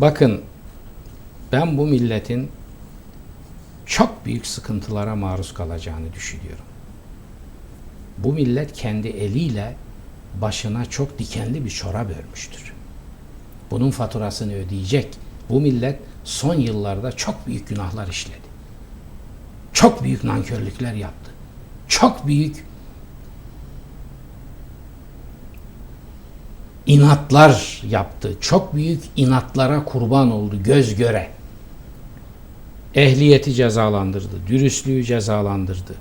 Bakın ben bu milletin çok büyük sıkıntılara maruz kalacağını düşünüyorum. Bu millet kendi eliyle başına çok dikenli bir çorap örmüştür. Bunun faturasını ödeyecek. Bu millet son yıllarda çok büyük günahlar işledi. Çok büyük nankörlükler yaptı. Çok büyük inatlar yaptı. Çok büyük inatlara kurban oldu göz göre. Ehliyeti cezalandırdı, dürüstlüğü cezalandırdı.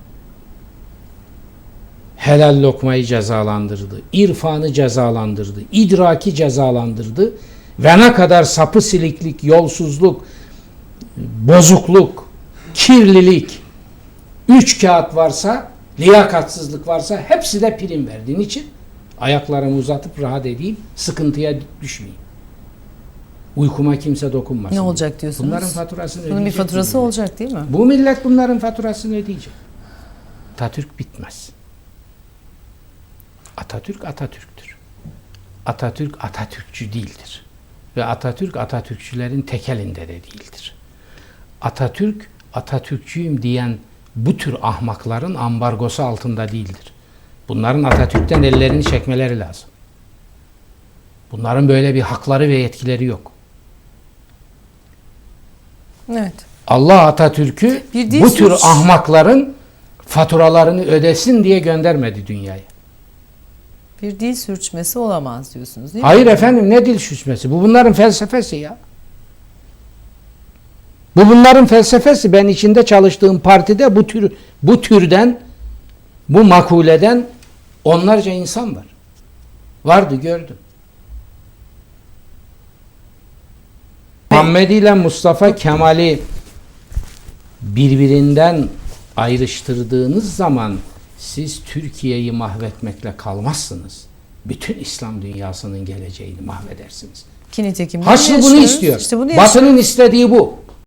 Helal lokmayı cezalandırdı, irfanı cezalandırdı, idraki cezalandırdı ve ne kadar sapı siliklik, yolsuzluk, bozukluk, kirlilik, üç kağıt varsa, liyakatsızlık varsa hepsi de prim verdiğin için ayaklarımı uzatıp rahat edeyim, sıkıntıya düşmeyeyim. Uykuma kimse dokunmasın. Ne olacak diyorsunuz? Bunların faturasını Bunun bir faturası millet. olacak değil mi? Bu millet bunların faturasını ödeyecek. Atatürk bitmez. Atatürk Atatürk'tür. Atatürk Atatürkçü değildir. Ve Atatürk Atatürkçülerin tekelinde de değildir. Atatürk Atatürkçüyüm diyen bu tür ahmakların ambargosu altında değildir. Bunların Atatürk'ten ellerini çekmeleri lazım. Bunların böyle bir hakları ve yetkileri yok. Evet. Allah Atatürk'ü bu tür suç- ahmakların faturalarını ödesin diye göndermedi dünyaya. Bir dil sürçmesi olamaz diyorsunuz değil mi? Hayır efendim ne dil şüşmesi? Bu bunların felsefesi ya. Bu bunların felsefesi. Ben içinde çalıştığım partide bu tür bu türden bu makuleden onlarca insan var. Vardı gördüm. Muhammed ile Mustafa Kemal'i birbirinden ayrıştırdığınız zaman siz Türkiye'yi mahvetmekle kalmazsınız. Bütün İslam dünyasının geleceğini mahvedersiniz. Ki nitekim bunu Haçlı bunu yaşıyoruz. istiyor. İşte bunu Batı'nın istediği bu.